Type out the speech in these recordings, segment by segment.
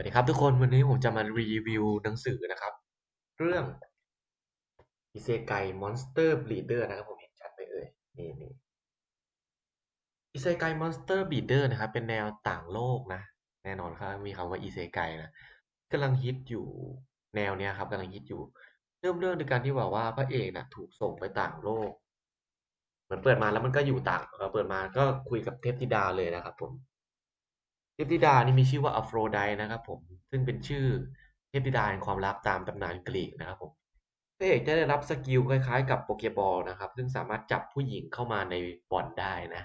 วัสดีครับทุกคนวันนี้ผมจะมารีวิวหนังสือนะครับ เรื่องอิเซไกมอนสเตอร์บ e เดอร์นะครับผมเห็นชัดไหมเอ่ยนี่นี่อิเซไกมอนสเตอร์บ e เดอร์นะครับเป็นแนวต่างโลกนะ แน่นอนครับมีคำว่าอิเซไกนะกำลังฮิตอยู่แนวเนี้ยครับกำลังฮิตอยู่ เริ่มเรื่องด้วยการที่บอกว่าพระเอกนะถูกส่งไปต่างโลกเหมือนเปิดมาแล้วมันก็อยู่ต่างเปิดมาก็คุยกับเทพธิดาเลยนะครับผม เทพธิดานี่มีชื่อว่าอโฟรไดนะครับผม ซึ่งเป็นชื่อเทพธิดาแห่งความรักตามตำนานกรีกนะครับผมพระเอกจะได้รับสกิลคล้ายๆ กับโปเกบอลนะครับ ซึ่งสามารถจับผู้หญิงเข้ามาในบอลได้นะ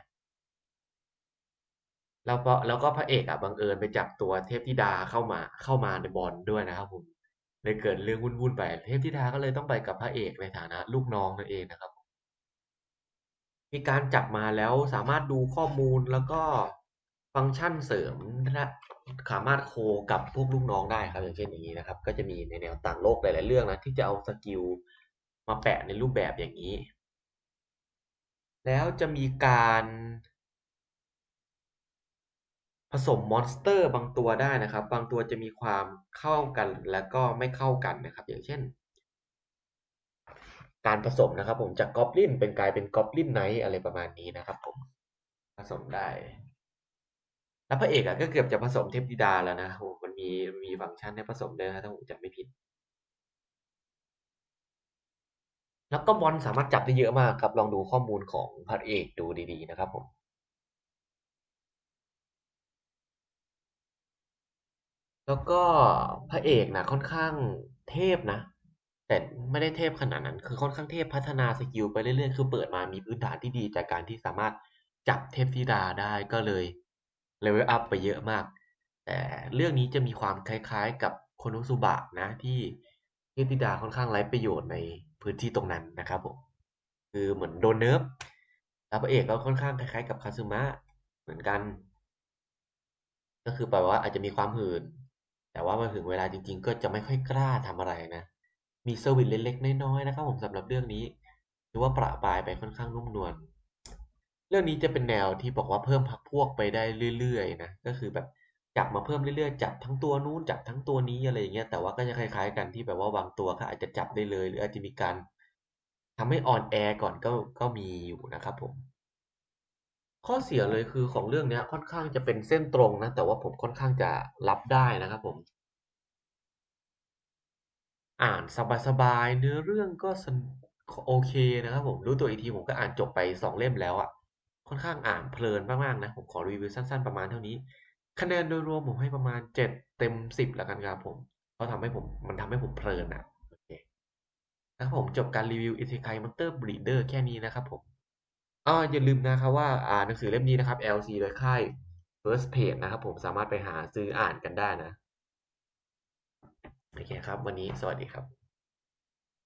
แล้วก็แล้วก็พระเอกอะบังเอิญไปจับตัวเทพธิดาเข้ามาเข้ามาในบอลด้วยนะครับผมเลยเกิดเรื่องวุ่นๆไป เทพธิดาก็เลยต้องไปกับพระเอกในฐานะลูกน้องนั่นเองนะครับ มีการจับมาแล้วสามารถดูข้อมูลแล้วก็ ฟังก์ชันเสริมนะสามารถโคกับพวกลูกน้องได้ครับอย่างเช่นอย่างนี้นะครับ ก็จะมีในแนวต่างโลกหลาย ๆ เรื่องนะที่จะเอาสกิลมาแปะในรูปแบบอย่างนี้ แล้วจะมีการผสมมอนสเตอร์บางตัวได้นะครับ บางตัวจะมีความเข้ากันแล้วก็ไม่เข้ากันนะครับ อย่างเช่น การผสมนะครับ ผมจากกอบลินเป็นกลายเป็นกอบลินไนท์อะไรประมาณนี้นะครับ ผมผสมได้ แล้วพระเอกอะก็เกือบจะผสมเทพธิดาแล้วนะโหมันมีมีฟังก์ชันให้ผสมด้วยนะถ้าผมจำไม่ผิด แล้วก็บอลสามารถจับได้เยอะมากครับ ลองดูข้อมูลของพระเอกดูดีๆนะครับผมแล้วก็พระเอกนะค่อนข้างเทพนะ แต่ไม่ได้เทพขนาดนั้น คือค่อนข้างเทพพัฒนาสกิลไปเรื่อยๆ คือเปิดมามีพื้นฐานที่ดีจากการที่สามารถจับเทพธิดาได้ก็เลย เลเวลอัพไปเยอะมาก แต่เรื่องนี้จะมีความคล้ายๆกับโคโนสุบะนะที่เทพธิดาค่อนข้างไร้ประโยชน์ในพื้นที่ตรงนั้นนะครับผมคือเหมือนโดนเนิร์ฟแล้วพระเอกก็ค่อนข้างคล้ายๆกับคาซึมะเหมือนกัน ก็คือแปลว่าอาจจะมีความหื่นแต่ว่ามาถึงเวลาจริง ๆ ก็จะไม่ค่อยกล้าทำอะไรนะ มีเซอร์วิสเล็กๆน้อยๆนะครับผมสำหรับเรื่องนี้ถือว่าประปายไปค่อนข้างนุ่มนวล รื่องนี้จะเป็นแนวที่บอกว่าเพิ่มพักพวกไปได้เรื่อยๆนะก็คือแบบจับมาเพิ่มเรื่อยๆจับทั้งตัวนู้นจับทั้งตัวนี้อะไรอย่างเงี้ยแต่ว่าก็จะคล้ายๆกันที่แบบว่าบางตัวก็อาจจะจับได้เลย หรืออาจจะมีการทำให้ออนแอร์ก่อนก็ก็มีอยู่นะครับผม ข้อเสียเลยคือของเรื่องนี้ค่อนข้างจะเป็นเส้นตรงนะแต่ว่าผมค่อนข้างจะรับได้นะครับผม อ่านสบายๆเนื้อเรื่องก็โอเคนะครับผมรู้ตัวอีกทีผมก็อ่านจบไปสองเล่มแล้วอะ่ะ ค่อนข้างอ่านเพลินมากๆนะ ผมขอรีวิวสั้นๆประมาณเท่านี้ คะแนนโดยรวมผมให้ประมาณเจ็ดเต็มสิบแล้วกันครับผมเพราะทำให้ผมมันทำให้ผมเพลินอะ่ะโอเคนะครับผมจบการรีวิวอิเซไคมอนเตอร์บรีเดอร์แค่นี้นะครับผมอ๋ออย่าลืมนะครับว่าอ่านหนังสือเล่มนี้นะครับ LC โดยค่าย First Page นะครับผมสามารถไปหาซื้ออ่านกันได้นะโอเคครับ วันนี้สวัสดีครับ